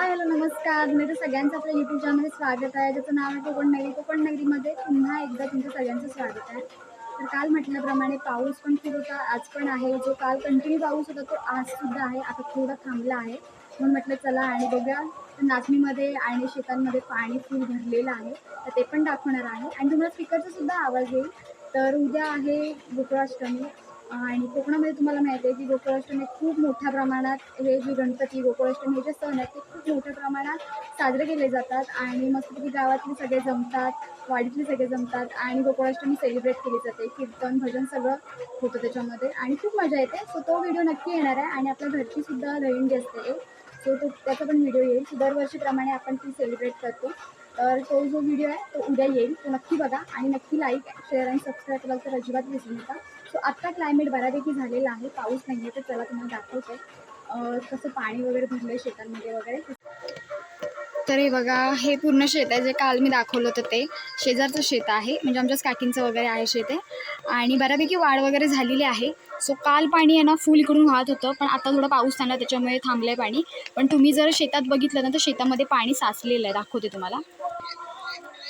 Hi hello नमस्कार. मी तर सगळ्यांचं आपल्या यूट्यूब चॅनलमध्ये स्वागत आहे. ज्याचं नाव आहे कोकण नगरी कोकण नगरीमध्ये पुन्हा एकदा तुमचं सगळ्यांचं स्वागत आहे. तर काल म्हटल्याप्रमाणे पाऊस पण खूप होता आज पण आहे. जो काल कंटिन्यू पाऊस होता तो आजसुद्धा आहे. आता थोडा थांबला आहे. म्हणून म्हटलं चला आणि बघा तर नाचणीमध्ये आणि शेतांमध्ये पाणी फुल भरलेलं आहे. तर ते पण दाखवणार आहे. आणि तुम्हाला स्पीकरचा सुद्धा आवाज येईल. तर उद्या आहे गोकुळाष्टमी. आणि कोकणामध्ये तुम्हाला माहिती आहे की गोकुळाष्टमी खूप मोठ्या प्रमाणात हे जे गणपती गोकुळाष्टमी हे जे सण आहेत ते खूप मोठ्या प्रमाणात साजरे केले जातात. आणि मस्तपैकी गावातले सगळे जमतात वाडीतले सगळे जमतात आणि गोकुळाष्टमी सेलिब्रेट केली जाते. कीर्तन भजन सगळं होतं त्याच्यामध्ये. आणि खूप मजा येते. सो तो व्हिडिओ नक्की येणार आहे आणि आपल्या घरचीसुद्धा सुद्धा जी असते सो तो त्याचा पण व्हिडिओ येईल. दरवर्षीप्रमाणे आपण ती सेलिब्रेट करतो. तर तो जो व्हिडिओ आहे तो उद्या येईल. तो नक्की बघा आणि नक्की लाईक शेअर आणि सबस्क्राईब कराल तर अजिबात विसरू नका. सो आत्ता क्लायमेट बऱ्यापैकी झालेला आहे. पाऊस नाही आहे तर त्याला तुम्हाला दाखवते. कसं पाणी वगैरे भरलं आहे शेतांमध्ये वगैरे. तर हे बघा हे पूर्ण शेत आहे. जे काल मी दाखवलं होतं ते शेजारचं शेत आहे. म्हणजे आमच्याच काकींचं वगैरे आहे शेत आहे आणि बऱ्यापैकी वाढ वगैरे झालेली आहे. सो काल पाणी आहे ना फुल इकडून वाहत होतं. पण आता थोडं पाऊस झाला त्याच्यामुळे थांबलं आहे पाणी. पण तुम्ही जर शेतात बघितलं ना तर शेतामध्ये पाणी साचलेलं आहे. दाखवते तुम्हाला.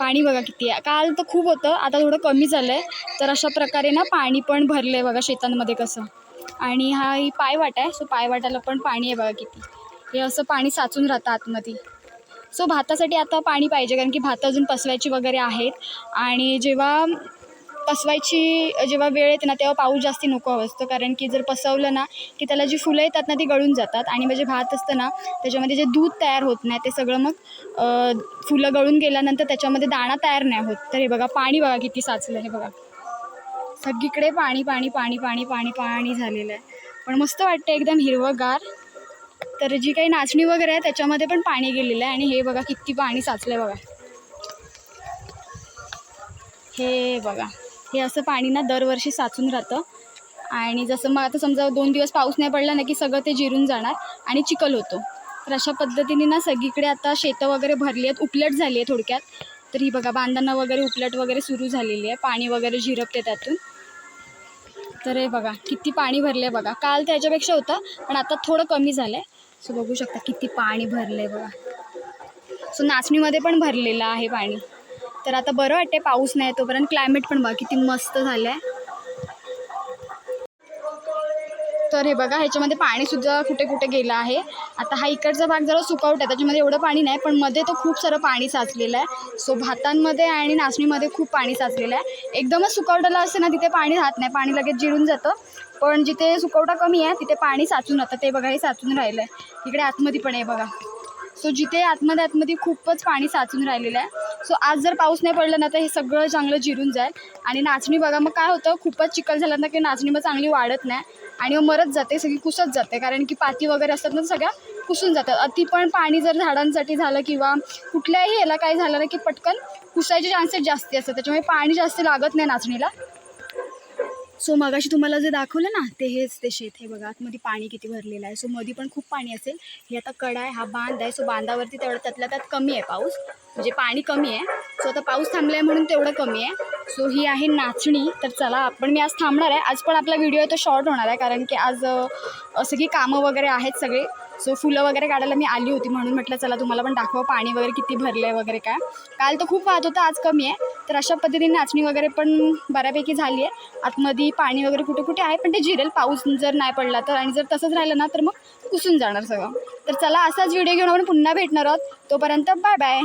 पाणी बघा किती आहे. काल तर खूप होतं आता थोडं कमी झालं आहे तर अशा प्रकारे ना पाणी पण भरलं आहे बघा शेतांमध्ये कसं. आणि हा ही पायवाट आहे सो पायवाटाला पण पाणी आहे बघा किती. हे असं पाणी साचून राहतं आतमध्ये. सो भातासाठी आता पाणी पाहिजे कारण की भात अजून पसवायची वगैरे आहेत. आणि जेव्हा पसवायची जेव्हा वेळ येते ना तेव्हा पाऊस जास्ती नको हवं असतं. कारण की जर पसवलं ना की त्याला जी फुलं येतात ना ती गळून जातात. आणि म्हणजे भात असतं ना त्याच्यामध्ये जे दूध तयार होत नाही ते सगळं मग फुलं गळून गेल्यानंतर त्याच्यामध्ये दाणा तयार नाही होत. तर हे बघा पाणी बघा किती साचलं हे बघा. सगळीकडे पाणी पाणी पाणी पाणी पाणी पाणी झालेलं आहे. पण मस्त वाटतं एकदम हिरवंगार. तर जी काही नाचणी वगैरे आहे त्याच्यामध्ये पण पाणी गेलेलं आहे. आणि हे बघा किती पाणी साचलं आहे बघा. हे बघा. हे असं पाणी ना दरवर्षी साचून राहतं. आणि जसं मग आता समजा दोन दिवस पाऊस नाही पडला ना की सगळं ते जिरून जाणार आणि चिखल होतो. तर अशा पद्धतीने ना सगळीकडे आता शेतं वगैरे भरली आहेत उपलट झाली आहे थोडक्यात. तर ही बघा बांधांना वगैरे उपलट वगैरे सुरू झालेली आहे. पाणी वगैरे झिरपते त्यातून. तर हे बघा किती पाणी भरलं आहे बघा. काल त्याच्यापेक्षा होतं पण आता थोडं कमी झालं आहे सो बघू शकता किती पाणी भरलं आहे बघा. सो नाचणीमध्ये पण भरलेलं आहे पाणी. तर आता बरं वाटते पाऊस नाही तोपर्यंत क्लायमेट पण बघा किती मस्त झालं आहे तर हे बघा ह्याच्यामध्ये पाणीसुद्धा कुठे कुठे गेलं आहे. आता हा इकडचा भाग जरा सुकावट आहे त्याच्यामध्ये एवढं पाणी नाही पण मध्ये तो खूप सारं पाणी साचलेलं आहे. सो भातांमध्ये आणि नाचणीमध्ये खूप पाणी साचलेलं आहे. एकदमच सुकावटाला असते ना तिथे पाणी राहत नाही पाणी लगेच जिरून जातं. पण जिथे सुकवटा कमी आहे तिथे पाणी साचून राहतं. ते बघा हे साचून राहिलं आहे इकडे आतमध्ये पण आहे बघा. सो जिथे आतमध्ये आतमध्ये खूपच पाणी साचून राहिलेलं आहे. सो आज जर पाऊस नाही पडला ना तर हे सगळं चांगलं जिरून जाईल. आणि नाचणी बघा मग काय होतं? खूपच चिखल झालं ना की नाचणी मग चांगली वाढत नाही. आणि मग मरत जाते सगळी कुसत जाते. कारण की पाती वगैरे असतात ना सगळ्या कुसून जातात. अति पण पाणी जर झाडांसाठी झालं किंवा कुठल्याही याला काय झालं ना की पटकन कुसायचे चान्सेस जास्ती असतात. त्याच्यामुळे पाणी जास्त लागत नाही नाचणीला. सो मगाशी तुम्हाला जे दाखवलं ना ते हेच ते शेत हे बघा आतमध्ये पाणी किती भरलेलं आहे. सो मध्ये पण खूप पाणी असेल. हे आता कडा आहे हा बांध आहे. सो बांधावरती तेवढं त्यातल्या त्यात कमी आहे पाऊस. म्हणजे पाणी कमी आहे. सो आता पाऊस थांबला आहे म्हणून तेवढं कमी आहे. सो ही आहे नाचणी. तर चला आपण मी आज थांबणार आहे. आज पण आपला व्हिडिओ आहे तो शॉर्ट होणार आहे. कारण की आज सगळी कामं वगैरे आहेत सगळे. सो फुलं वगैरे काढायला मी आली होती म्हणून म्हटलं चला तुम्हाला पण दाखवा पाणी वगैरे किती भरलं आहे वगैरे काय. काल तर खूप वाहत होतं आज कमी आहे. तर अशा पद्धतीने नाचणी वगैरे पण बऱ्यापैकी झाली आहे. आतमध्ये पाणी वगैरे कुठे कुठे आहे पण ते जिरेल पाऊस जर नाही पडला तर आणि जर तसंच राहिलं ना तर मग कुसून जाणार सगळं. तर चला असाच व्हिडिओ घेऊन आपण पुन्हा भेटणार आहोत. तोपर्यंत बाय बाय.